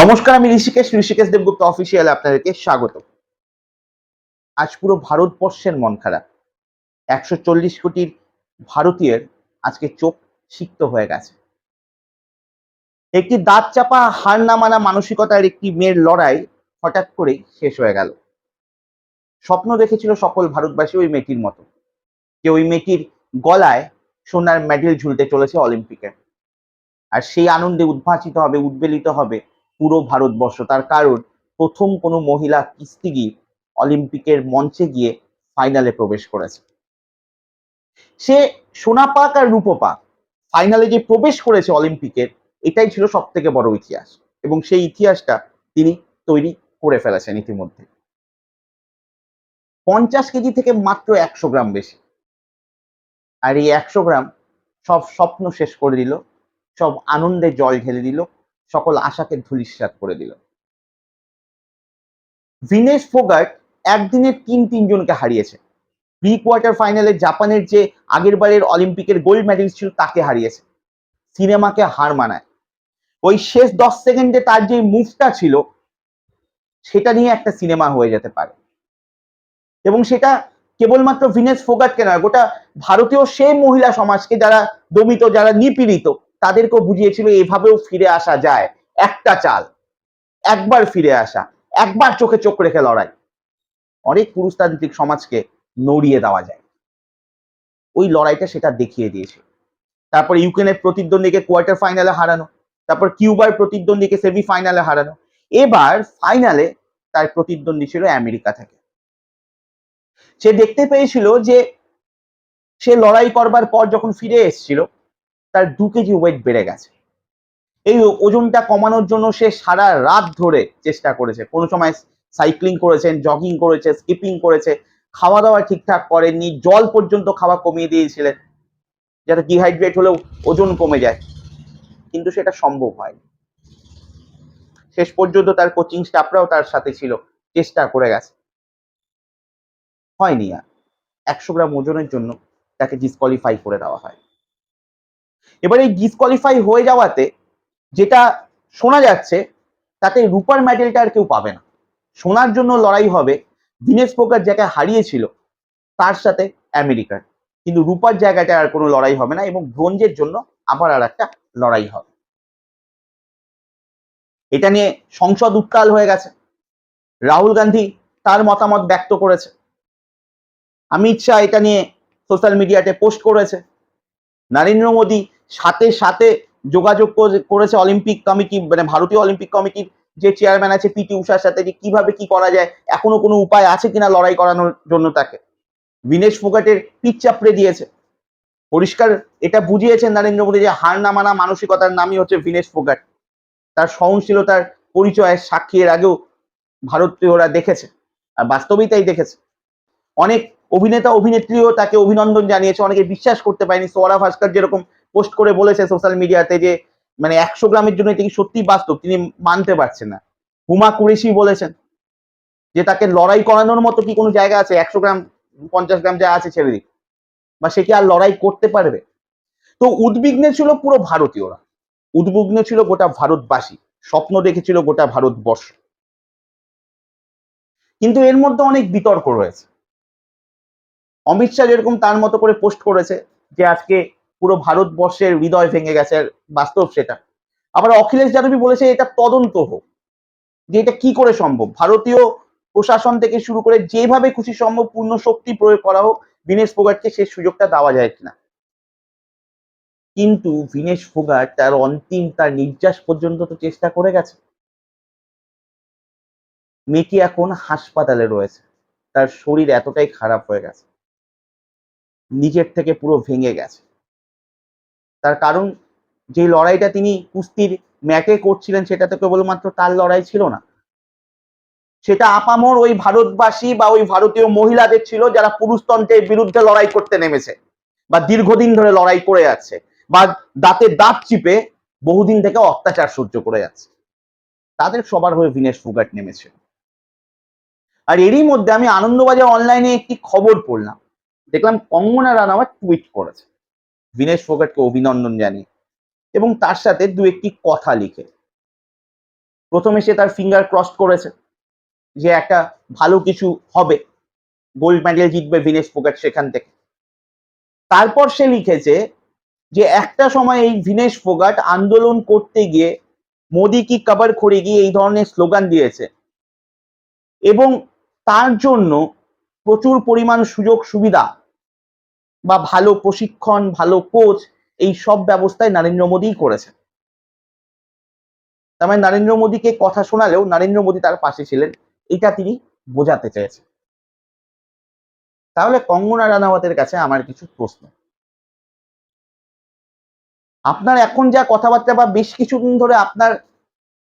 নমস্কার, আমি ঋষিকেশ ঋষিকেশ দেবগুপ্ত অফিসিয়াল আপনাদেরকে স্বাগত আজ পুরো ভারতবর্ষের মন খারাপ। একশো চল্লিশ কোটির ভারতীয়ের আজকে চোখ সিক্ত হয়ে গেছে। একটি দাঁত চাপা, হার না মানা মানসিকতার একটি মেয়ের লড়াই হঠাৎ করেই শেষ হয়ে গেল। স্বপ্ন দেখেছিল সকল ভারতবাসী ওই মেয়েটির মতো। যে ওই মেয়েটির গলায় সোনার মেডেল ঝুলতে চলেছে অলিম্পিকে আর সেই আনন্দে উদ্ভাসিত হবে, উদ্বেলিত হবে পুরো ভারতবর্ষ। তার কারণ, প্রথম কোনো মহিলা কুস্তিগির অলিম্পিকের মঞ্চে গিয়ে ফাইনালে প্রবেশ করেছে। সে সোনা পাক আর রূপো পাক ফাইনালে যে প্রবেশ করেছে অলিম্পিকের, এটাই ছিল সব থেকে বড় ইতিহাস। এবং সেই ইতিহাসটা তিনি তৈরি করে ফেলেছেন ইতিমধ্যে। পঞ্চাশ কেজি থেকে মাত্র একশো গ্রাম বেশি। আর এই একশো গ্রাম সব স্বপ্ন শেষ করে দিল, সব আনন্দে জল ঢেলে দিল সকল আশাকে ধূলিসাৎ করে দিল। ভিনেশ ফোগাট একদিনে তিন তিনজনকে হারিয়েছে। প্রি কোয়ার্টার ফাইনালে জাপানের যে আগের বারের অলিম্পিকের গোল্ড মেডেলিস্ট ছিল তাকে হারিয়েছে। সিনেমাকে হার মানায়। ওই শেষ দশ সেকেন্ডে তার যে মুভটা ছিল, সেটা নিয়ে একটা সিনেমা হয়ে যেতে পারে। এবং সেটা কেবলমাত্র ভিনেস ফোগাটকে নয়, গোটা ভারতীয় সে মহিলা সমাজকে যারা দমিত, যারা নিপীড়িত তাদেরকেও বুঝিয়েছিল, এভাবেও ফিরে আসা যায়। একটা চাল, একবার ফিরে আসা, একবার চোখে চোখ রেখে লড়াই। অনেক পুরুষতান্ত্রিক সমাজকে নড়িয়ে দেওয়া যায়। ওই লড়াইটা সেটা দেখিয়ে দিয়েছে। তারপর ইউক্রেনের প্রতিদ্বন্দ্বীকে কোয়ার্টার ফাইনালে হারানো, তারপর কিউবার প্রতিদ্বন্দ্বীকে সেমি ফাইনালে হারানো। এবার ফাইনালে তার প্রতিদ্বন্দ্বী ছিল আমেরিকা থেকে। সে দেখতে পেয়েছিল যে সে লড়াই করবার পর যখন ফিরে এসেছিল তার দু কেজি ওয়েট বেড়ে গেছে। এই ওজনটা কমানোর জন্য সে সারা রাত ধরে চেষ্টা করেছে। কোনো সময় সাইক্লিং করেছেন জগিং করেছে স্কিপিং করেছে খাওয়া দাওয়া ঠিকঠাক করেননি, জল পর্যন্ত খাওয়া কমিয়ে দিয়েছিলেন, যাতে ডিহাইড্রেট হলেও ওজন কমে যায়। কিন্তু সেটা সম্ভব হয় শেষ পর্যন্ত তার কোচিং স্টাফরাও তার সাথে ছিল, চেষ্টা করে গেছে। হয়নি আর। একশো গ্রাম ওজনের জন্য তাকে ডিসকোয়ালিফাই করে দেওয়া হয়। এবার এই ডিসকোয়ালিফাই হয়ে যাওয়াতে যেটা শোনা যাচ্ছে, তাতে রূপার মেডেলটা আর কেউ পাবে না। সোনার জন্য লড়াই হবে ভিনেস পোকার যাকে হারিয়েছিল, তার সাথে আমেরিকার। কিন্তু রূপার জায়গাটা আর কোনো লড়াই হবে না এবং ব্রোঞ্জের জন্য আবার আর একটা লড়াই হবে। এটা নিয়ে সংসদ উত্তাল হয়ে গেছে। রাহুল গান্ধী তার মতামত ব্যক্ত করেছে। অমিত শাহ এটা নিয়ে সোশ্যাল মিডিয়াতে পোস্ট করেছে। নরেন্দ্র মোদী সাথে সাথে যোগাযোগ করেছে অলিম্পিক কমিটি মানে ভারতীয় অলিম্পিক কমিটির যে চেয়ারম্যান আছে পিটি উষার সাথে যে কীভাবে কি করা যায়, এখনও কোনো উপায় আছে কিনা লড়াই করানোর জন্য তাকে। বিনেশ ফোগাটের পিচ চাপড়ে দিয়েছে। পরিষ্কার এটা বুঝিয়েছেন নরেন্দ্র মোদী যে হার না মানা মানসিকতার নামই হচ্ছে বিনেশ ফোগাট। তার সহনশীলতার পরিচয়ের সাক্ষী এর আগেও ভারতীয়রা দেখেছে, আর বাস্তবেই তাই দেখেছে। অনেক অভিনেতা অভিনেত্রীও তাকে অভিনন্দন জানিয়েছে, অনেকে বিশ্বাস করতে পারেনি সোয়ারা ভাস্কর যেরকম পোস্ট করে বলেছে সোশ্যাল মিডিয়াতে যে মানে একশো গ্রামের জন্য কি সত্যি বাস্তব, তিনি মানতে পারছেন না। হুমা কুরেশি বলেছেন যে তাকে লড়াই করানোর মতো কি কোনো জায়গা আছে? একশো গ্রাম, পঞ্চাশ গ্রাম যা আছে ছেড়ে দিক। বা সে কি আর লড়াই করতে পারবে? তো উদ্বিগ্নে ছিল পুরো ভারতীয়রা। উদ্বিগ্ন ছিল গোটা ভারতবাসী। স্বপ্ন দেখেছিল গোটা ভারতবর্ষ। কিন্তু এর মধ্যে অনেক বিতর্ক রয়েছে। অমিত শাহ যেরকম তার মতো করে পোস্ট করেছে যে আজকে পুরো ভারতবর্ষের হৃদয় ভেঙে গেছে বাস্তব সেটা। আবার অখিলেশ যাদবী বলেছে এটা তদন্ত হোক, যে এটা কি করে সম্ভব? ভারতীয় প্রশাসন থেকে শুরু করে যেভাবে খুশি সম্ভব পূর্ণ শক্তি প্রয়োগ করা হোক দীনেশ ফোগাটকে সেই সুযোগটা দেওয়া যায় কিনা। কিন্তু ভিনেশ ফোগাট তার অন্তিম, তার নির্যাস পর্যন্ত তো চেষ্টা করে গেছে। মেয়েটি এখন হাসপাতালে রয়েছে। তার শরীর এতটাই খারাপ হয়ে গেছে। নিজের থেকে পুরো ভেঙে গেছে। তার কারণ যে লড়াইটা তিনি কুস্তির ম্যাটে করছিলেন, সেটা তো কেবলমাত্র তার লড়াই ছিল না। সেটা আপামর ওই ভারতবাসী বা ওই ভারতীয় মহিলাদের ছিল যারা পুরুষতন্ত্রের বিরুদ্ধে লড়াই করতে নেমেছে বা দীর্ঘদিন ধরে লড়াই করে যাচ্ছে বা দাঁতে দাঁত চিপে বহুদিন থেকে অত্যাচার সহ্য করে যাচ্ছে। তাদের সবার হয়ে ভিনেশ ফুগাট নেমেছে। আর এরই মধ্যে আমি আনন্দবাজার অনলাইনে একটি খবর পড়লাম। দেখলাম কঙ্গনা রানাওয়াত টুইট করেছে। ভিনেশ ফোগাটকে অভিনন্দন জানিয়ে এবং তার সাথে দু একটি কথা লিখে। প্রথমে সে তার ফিঙ্গার ক্রস করেছে যে একটা ভালো কিছু হবে গোল্ড মেডেল জিতবে ভিনেশ ফোগাট সেখান থেকে। তারপর সে লিখেছে যে একটা সময় এই ভিনেশ ফোগাট আন্দোলন করতে গিয়ে মোদি কি কবর খড়ে গিয়ে এই ধরনের স্লোগান দিয়েছে? এবং তার জন্য প্রচুর পরিমাণ সুযোগ সুবিধা বা ভালো প্রশিক্ষণ, ভালো কোচ এই সব ব্যবস্থায় নরেন্দ্র মোদীই করেছেন। তার মানে নরেন্দ্র মোদীকে কথা শোনালেও নরেন্দ্র মোদী তার পাশে ছিলেন, এটা তিনি বোঝাতে চেয়েছেন। তাহলে কঙ্গনা রানাওয়াতের কাছে আমার কিছু প্রশ্ন। আপনার এখন যা কথাবার্তা বা বেশ কিছুদিন ধরে আপনার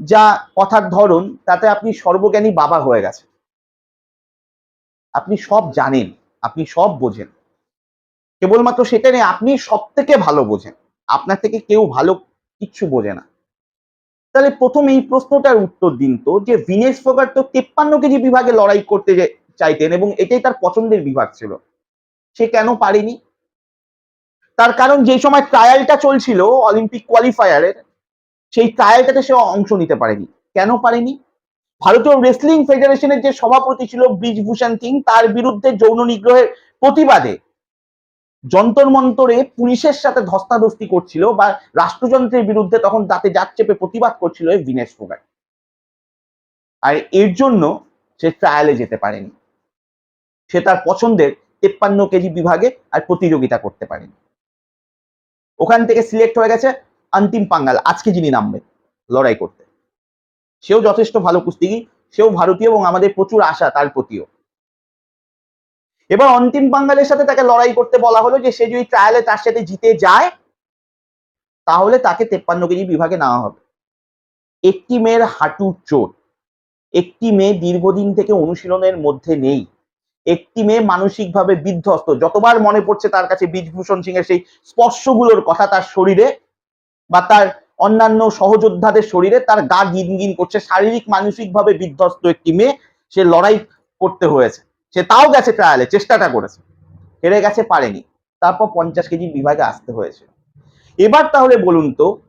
যা কথার ধরন, তাতে আপনি সর্বজ্ঞানী বাবা হয়ে গেছে আপনি সব জানেন, আপনি সব বোঝেন। কেবলমাত্র সেটা নেই আপনি সব থেকে ভালো বোঝেন। আপনার থেকে কেউ ভালো কিচ্ছু বোঝে না। তাহলে প্রথম এই প্রশ্নটার উত্তর দিন তো, যে ভিনেশ ফোগার তো তেপ্পান্ন কেজি বিভাগে লড়াই করতে চাইতেন এবং এটাই তার পছন্দের বিভাগ ছিল। সে কেন পারেনি? তার কারণ যে সময় ট্রায়ালটা চলছিল অলিম্পিক কোয়ালিফায়ারের সেই ট্রায়ালটাতে সে অংশ নিতে পারেনি। কেন পারেনি? ভারতীয় রেসলিং ফেডারেশনের যে সভাপতি ছিল ব্রিজভূষণ সিং, তার বিরুদ্ধে যৌন নিগ্রহের প্রতিবাদে যন্তর মন্তরে পুলিশের সাথে ধস্তাধস্তি করছিল বা রাষ্ট্রযন্ত্রের বিরুদ্ধে তখন তাতে জাত চেপে প্রতিবাদ করছিল এই বিনেশ ফোগাট আর এর জন্য সে ট্রায়ালে যেতে পারেনি। সে তার পছন্দের তেপ্পান্ন কেজি বিভাগে আর প্রতিযোগিতা করতে পারেনি। ওখান থেকে সিলেক্ট হয়ে গেছে অন্তিম পাঙ্গাল, আজকে যিনি নামবেন লড়াই করতে। সেও যথেষ্ট ভালো কুস্তিগি সেও ভারতীয় এবং আমাদের প্রচুর আশা তার প্রতিও। এবার অন্তিম বাঙ্গালের সাথে তাকে লড়াই করতে বলা হলো যে সে যদি ট্রায়ালে তার সাথে জিতে যায়, তাহলে তাকে তেপ্পান্ন কেজি বিভাগে নেওয়া হবে। একটি মেয়ের হাঁটুর চোট, একটি মেয়ে দীর্ঘদিন থেকে অনুশীলনের মধ্যে নেই, একটি মেয়ে মানসিকভাবে বিধ্বস্ত, যতবার মনে পড়ছে তার কাছে বীজভূষণ সিং এর সেই স্পর্শগুলোর কথা তার শরীরে বা তার অন্যান্য সহযোদ্ধাদের শরীরে তার গা গিন গিন করছে, শারীরিক, মানসিকভাবে বিধ্বস্ত একটি মেয়ে, সে লড়াই করতে হয়েছে। সে তাও গেছে ট্রায়ালে চেষ্টাটা করেছে। হেরে গেছে, পারেনি। তারপর পঞ্চাশ কেজি বিভাগে আসতে হয়েছে। এবার তাহলে বলুন তো,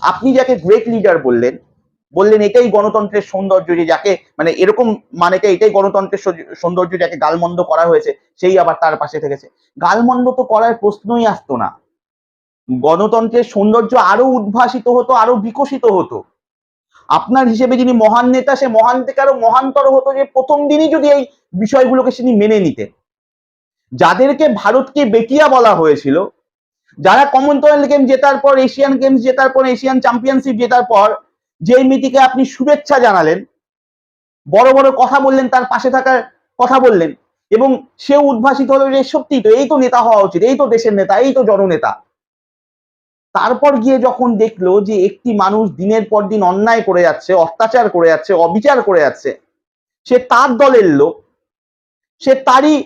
আপনি যাকে গ্রেট লিডার বললেন বললেন এটাই গণতন্ত্রের সৌন্দর্য যে যাকে মানে এরকম মানেটা এটাই গণতন্ত্রের সৌন্দর্য যাকে গালমন্দ করা হয়েছে, সেই আবার তার পাশে থেকেছে। গালমন্দ তো করার প্রশ্নই আসতো না। গণতন্ত্রের সৌন্দর্য আরও উদ্ভাসিত হতো, আরও বিকশিত হতো। আপনার হিসেবে যিনি মহান নেতা, সে মহান থেকে আরও মহানতর হতো যে প্রথম দিনই যদি এই বিষয়গুলোকে তিনি মেনে নিতেন। যাদেরকে ভারতকে বেটিয়া বলা হয়েছিল, যারা কমনওয়েলথ গেম জেতার পর এশিয়ান গেমস জেতার পর এশিয়ান চ্যাম্পিয়নশিপ জেতার পর, যেই মেয়েটিকে আপনি শুভেচ্ছা জানালেন, বড় বড় কথা বললেন, তার পাশে থাকার কথা বললেন, এবং সেও উদ্ভাসিত হলো যে সত্যি তো এই তো নেতা হওয়া উচিত, এই তো দেশের নেতা, এই তো জননেতা। তারপর গিয়ে যখন দেখল যে একটি মানুষ দিনের পর দিন অন্যায় করে যাচ্ছে, অত্যাচার করে যাচ্ছে, অবিচার করে যাচ্ছে, সে তার দলের লোক, সে তারই,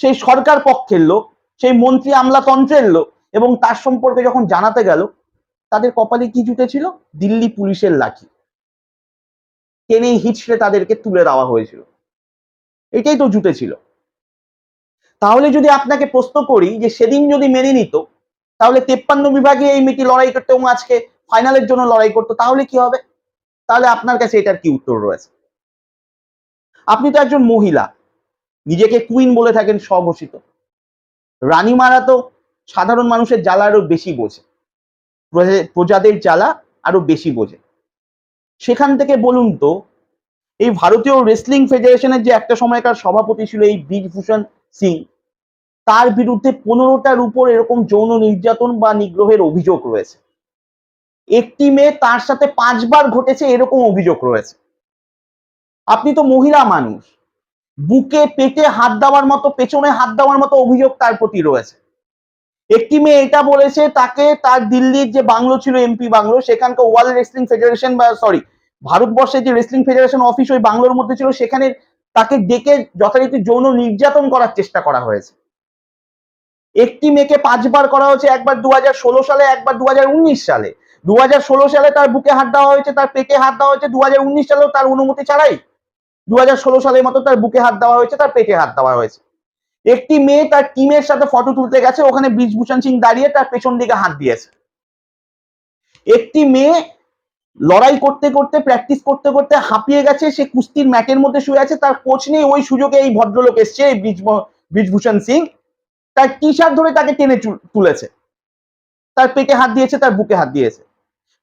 সেই সরকার পক্ষের লোক, সেই মন্ত্রী আমলাতন্ত্রের লোক এবং তার সম্পর্কে যখন জানাতে গেল, তাদের কপালে কি জুটেছিল দিল্লি পুলিশের লাঠি। টেনেই হিচড়ে তাদেরকে তুলে দেওয়া হয়েছিল। এটাই তো জুটেছিল তাহলে যদি আপনাকে প্রশ্ন করি যে সেদিন যদি মেনে নিত তাহলে তেপ্পান্ন বিভাগে এই মেয়েটি লড়াই করতো এবং আজকে ফাইনালের জন্য লড়াই করতো, তাহলে কি হবে? তাহলে আপনার কাছে এটার কি উত্তর রয়েছে? আপনি তো একজন মহিলা, নিজেকে কুইন বলে থাকেন স্বঘোষিত। রানীমারা তো সাধারণ মানুষের জ্বালা আরও বেশি বোঝে। প্রজা- প্রজাদের জ্বালা আরও বেশি বোঝে। সেখান থেকে বলুন তো, এই ভারতীয় রেসলিং ফেডারেশনের যে একটা সময়কার সভাপতি ছিল এই ব্রিজভূষণ সিং তার বিরুদ্ধে পনেরোটার উপর এরকম যৌন নির্যাতন বা নিগ্রহের অভিযোগ রয়েছে। একটি মেয়ে তার সাথে পাঁচবার ঘটেছে এরকম অভিযোগ রয়েছে। আপনি তো মহিলা মানুষ। বুকে, পেটে হাত দেওয়ার মতো, পেছনে হাত দেওয়ার মতো অভিযোগ তার প্রতি রয়েছে। একটি মেয়ে এটা বলেছে, তাকে তার দিল্লির যে বাংলো ছিল, এমপি বাংলো, সেখানকার ওয়ার্ল্ড রেসলিং ফেডারেশন বা সরি ভারতবর্ষের যে রেসলিং ফেডারেশন অফিস ওই বাংলোর মধ্যে ছিল, সেখানে তাকে ডেকে যথারীতি যৌন নির্যাতন করার চেষ্টা করা হয়েছে। একটি মেয়েকে পাঁচবার করা হয়েছে, একবার দু হাজার ষোলো সালে, একবার দু হাজার উনিশ সালে। দু হাজার ষোলো সালে তার বুকে হাত দেওয়া হয়েছে, তার পেটে হাত দেওয়া হয়েছে দু হাজার উনিশ সালেও তার অনুমতি ছাড়াই দু হাজার ষোলো সালের মতো তার বুকে হাত দেওয়া হয়েছে, তার পেটে হাত দেওয়া হয়েছে। একটি মেয়ে তার টিমের সাথে ফটো তুলতে গেছে, ওখানে ব্রিজভূষণ সিং দাঁড়িয়ে তার পেছন দিকে হাত দিয়েছে। একটি মেয়ে লড়াই করতে করতে, প্র্যাকটিস করতে করতে হাঁপিয়ে গেছে, সে কুস্তির ম্যাটের মধ্যে শুয়ে আছে, তার কোচ নেই, ওই সুযোগে এই ভদ্রলোক এসছে, এই ব্রিজ- ব্রিজভূষণ সিং। তার টি শার্ট ধরে তাকে টেনে তুলেছে। তার পেটে হাত দিয়েছে, তার বুকে হাত দিয়েছে।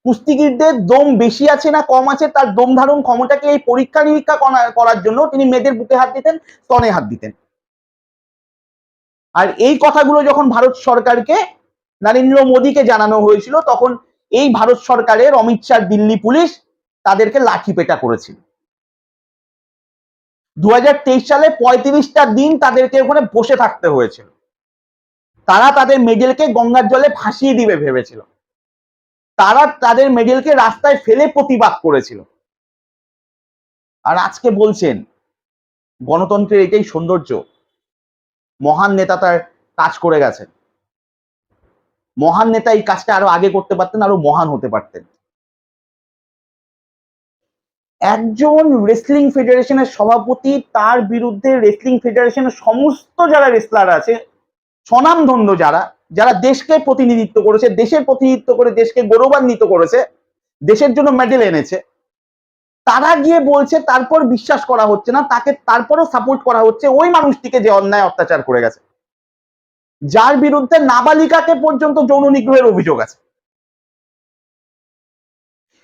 কুস্তিগিরদের দম বেশি আছে না কম আছে, তার দম ধারণ ক্ষমতাকে এই পরীক্ষা নিরীক্ষা করার জন্য তিনি মেয়েদের বুকে হাত দিতেন, স্তনে হাত দিতেন। আর এই কথাগুলো যখন ভারত সরকারকে, নরেন্দ্র মোদীকে জানানো হয়েছিল, তখন এই ভারত সরকারের অমিত শাহ দিল্লি পুলিশ তাদেরকে লাঠি পেটা করেছিল। দু হাজার তেইশ সালে পঁয়ত্রিশটা দিন তাদেরকে ওখানে বসে থাকতে হয়েছিল। তারা তাদের মেডেলকে গঙ্গার জলে ভাসিয়ে দিবে ভেবেছিল। তারা তাদের মেডেলকে রাস্তায় ফেলে প্রতিবাদ করেছিল। আর আজকে বলছেন, গণতন্ত্রের এটাই সৌন্দর্য। মহান নেতা তার কাজ করে গেছেন। মহান নেতা এই কাজটা আরও আগে করতে পারতেন, আরও মহান হতে পারতেন। একজন রেসলিং ফেডারেশনের সভাপতি তার বিরুদ্ধে রেসলিং ফেডারেশনের সমস্ত যারা রেসলার আছে স্বনামধন্য যারা যারা দেশকে প্রতিনিধিত্ব করেছে, দেশের প্রতিনিধিত্ব করে দেশকে গৌরবান্বিত করেছে, দেশের জন্য মেডেল এনেছে, তারা গিয়ে বলছে তারপর বিশ্বাস করা হচ্ছে না, তাকে তারপরও সাপোর্ট করা হচ্ছে ওই মানুষটিকে যে অন্যায় অত্যাচার করে গেছে। যার বিরুদ্ধে নাবালিকাকে পর্যন্ত যৌন নিগ্রহের অভিযোগ আছে।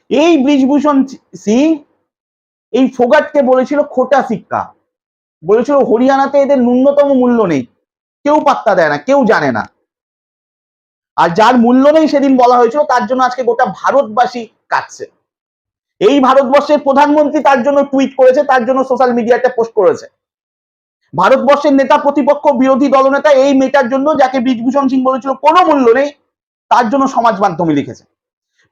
এই ব্রিজভূষণ সিং এই ফোগাটকে বলেছিল খোটা শিক্ষা, বলেছিল হরিয়ানাতে এদের ন্যূনতম মূল্য নেই। কেউ পাত্তা দেয় না, কেউ জানে না। আর যার মূল্য নেই সেদিন বলা হয়েছিল, তার জন্য আজকে গোটা ভারতবাসী কাটছে এই ভারতবর্ষের প্রধানমন্ত্রী তার জন্য টুইট করেছে, তার জন্য সোশ্যাল মিডিয়াতে পোস্ট করেছে। ভারতবর্ষের নেতা প্রতিপক্ষ, বিরোধী দলনেতা এই মেয়েটার জন্য, যাকে ব্রিজভূষণ সিং বলেছিল, কোনো মূল্য নেই, তার জন্য সমাজ মাধ্যমে লিখেছে।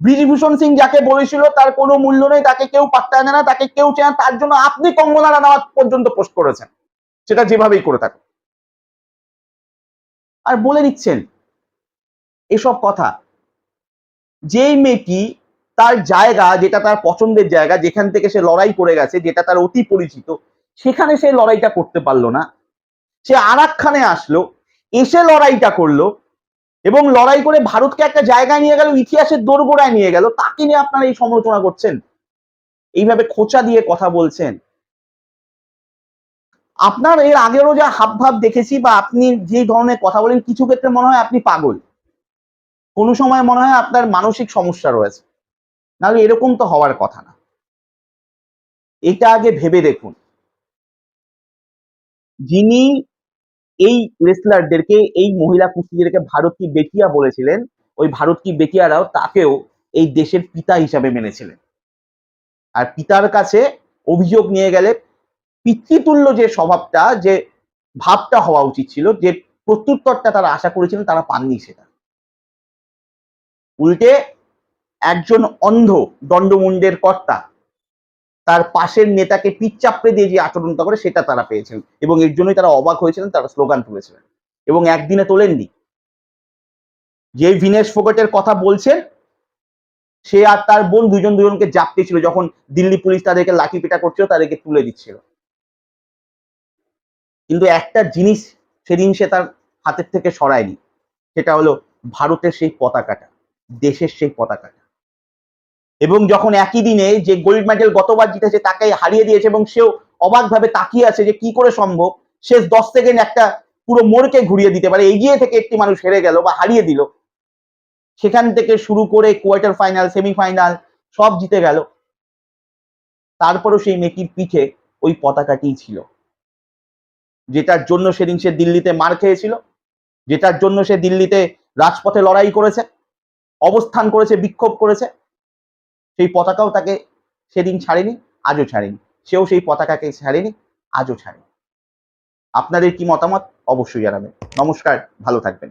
ব্রিজভূষণ সিং যাকে বলেছিল, তার কোনো মূল্য নেই, তাকে কেউ পাত্তা দেয় না, তাকে কেউ চেনে তার জন্য আপনি কঙ্গনা রানাওয়াত পর্যন্ত পোস্ট করেছেন। সেটা যেভাবেই করে থাকুন। আর বলে দিচ্ছেন এসব কথা। যেই মেয়েটি তার জায়গা, যেটা তার পছন্দের জায়গা, যেখান থেকে সে লড়াই করে গেছে, যেটা তার অতি পরিচিত, সেখানে সে লড়াইটা করতে পারল না। সে আর একখানে আসলো, এসে লড়াইটা করল এবং লড়াই করে ভারতকে একটা জায়গায় নিয়ে গেল, ইতিহাসের দোরগোড়ায় নিয়ে গেল। তাকে নিয়ে আপনারা এই সমালোচনা করছেন। এইভাবে খোঁচা দিয়ে কথা বলছেন। আপনার এর আগেরও যা হাব ভাব দেখেছি বা আপনি যে ধরনের কথা বলেন, কিছু ক্ষেত্রে মনে হয় আপনি পাগল। কোনো সময় মনে হয় আপনার মানসিক সমস্যা রয়েছে। নাহলে এরকম তো হওয়ার কথা না। এটা আগে ভেবে দেখুন। যিনি এই রেসলারদেরকে এই মহিলা কুস্তিদেরকে ভারত কি বেটিয়া বলেছিলেন, ওই ভারত কি বেটিয়ারাও তাকেও এই দেশের পিতা হিসাবে মেনেছিলেন। আর পিতার কাছে অভিযোগ নিয়ে গেলে পিতৃতুল্য যে স্বভাবটা, যে ভাবটা হওয়া উচিত ছিল, যে প্রত্যুত্তরটা তারা আশা করেছিলেন তারা পাননি সেটা। উল্টে একজন অন্ধ দণ্ডমুণ্ডের কর্তা তার পাশের নেতাকে পিচ চাপড়ে দিয়ে যে আচরণটা করে সেটা তারা পেয়েছেন এবং এর জন্যই তারা অবাক হয়েছিলেন, তারা স্লোগান তুলেছিলেন এবং একদিনে তোলেননি। যে ভিনেশ ফোকটের কথা বলছেন, সে আর তার বোন দুজন দুজনকে জাপতে ছিল যখন দিল্লি পুলিশ তাদেরকে লাঠি পেটা করছিল, তাদেরকে তুলে দিচ্ছিল। কিন্তু একটা জিনিস সেদিন সে তার হাতের থেকে সরায়নি, সেটা হলো ভারতের সেই পতাকাটা, দেশের সেই পতাকাটা। এবং যখন একই দিনে যে গোল্ড মেডেল গতবার জিতেছে তাকে হারিয়ে দিয়েছে এবং সেও অবাকভাবে তাকিয়ে আছে যে কি করে সম্ভব, শেষ দশ সেকেন্ড একটা পুরো মোড়কে ঘুরিয়ে দিতে পারে, এগিয়ে থেকে একটি মানুষ হেরে গেল বা হারিয়ে দিল, সেখান থেকে শুরু করে কোয়ার্টার ফাইনাল সেমিফাইনাল সব জিতে গেল। তারপরও সেই মেয়েটির পিঠে ওই পতাকাটিই ছিল। যেটার জন্য সেদিন সে দিল্লিতে মার খেয়েছিল, যেটার জন্য সে দিল্লিতে রাজপথে লড়াই করেছে, অবস্থান করেছে, বিক্ষোভ করেছে, সেই পতাকাও তাকে সেদিন ছাড়েনি, আজও ছাড়েনি। সেও সেই পতাকাকে ছাড়েনি, আজও ছাড়েনি। আপনাদের কি মতামত? অবশ্যই জানাবেন। নমস্কার, ভালো থাকবেন।